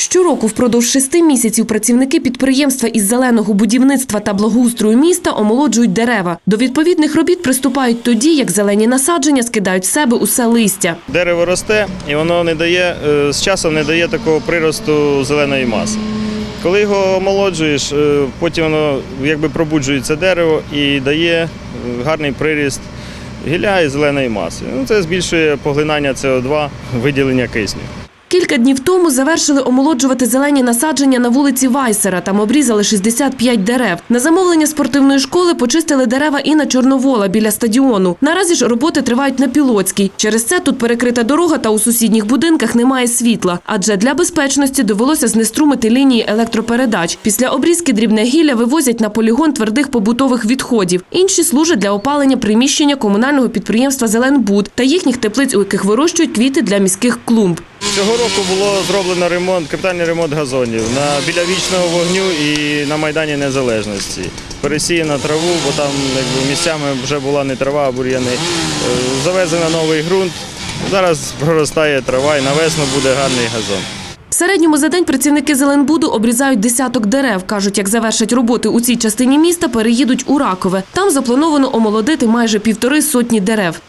Щороку впродовж шести місяців працівники підприємства із зеленого будівництва та благоустрою міста омолоджують дерева. До відповідних робіт приступають тоді, як зелені насадження скидають з себе усе листя. Дерево росте і воно не дає е, з часом не дає такого приросту зеленої маси. Коли його омолоджуєш, е, потім воно якби пробуджується дерево і дає е, гарний приріст гілля і зеленої маси. Ну, це збільшує поглинання СО2, виділення кисню. Кілька днів тому завершили омолоджувати зелені насадження на вулиці Вайсера. Там обрізали 65 дерев. На замовлення спортивної школи почистили дерева і на Чорновола біля стадіону. Наразі ж роботи тривають на Пілоцькій. Через це тут перекрита дорога та у сусідніх будинках немає світла. Адже для безпечності довелося знеструмити лінії електропередач. Після обрізки дрібне гілля вивозять на полігон твердих побутових відходів. Інші служать для опалення приміщення комунального підприємства Зеленбуд та їхніх теплиць, у яких вирощують квіти для міських клумб. Цього року було зроблено ремонт, капітальний ремонт газонів на біля вічного вогню і на Майдані Незалежності. Пересіяно траву, бо там якби, місцями вже була не трава, а бур'яни. Е, Завезено новий ґрунт. Зараз проростає трава і на весну буде гарний газон. В середньому за день працівники Зеленбуду обрізають десяток дерев. Кажуть, як завершать роботи у цій частині міста, переїдуть у Ракове. Там заплановано омолодити майже півтори сотні дерев.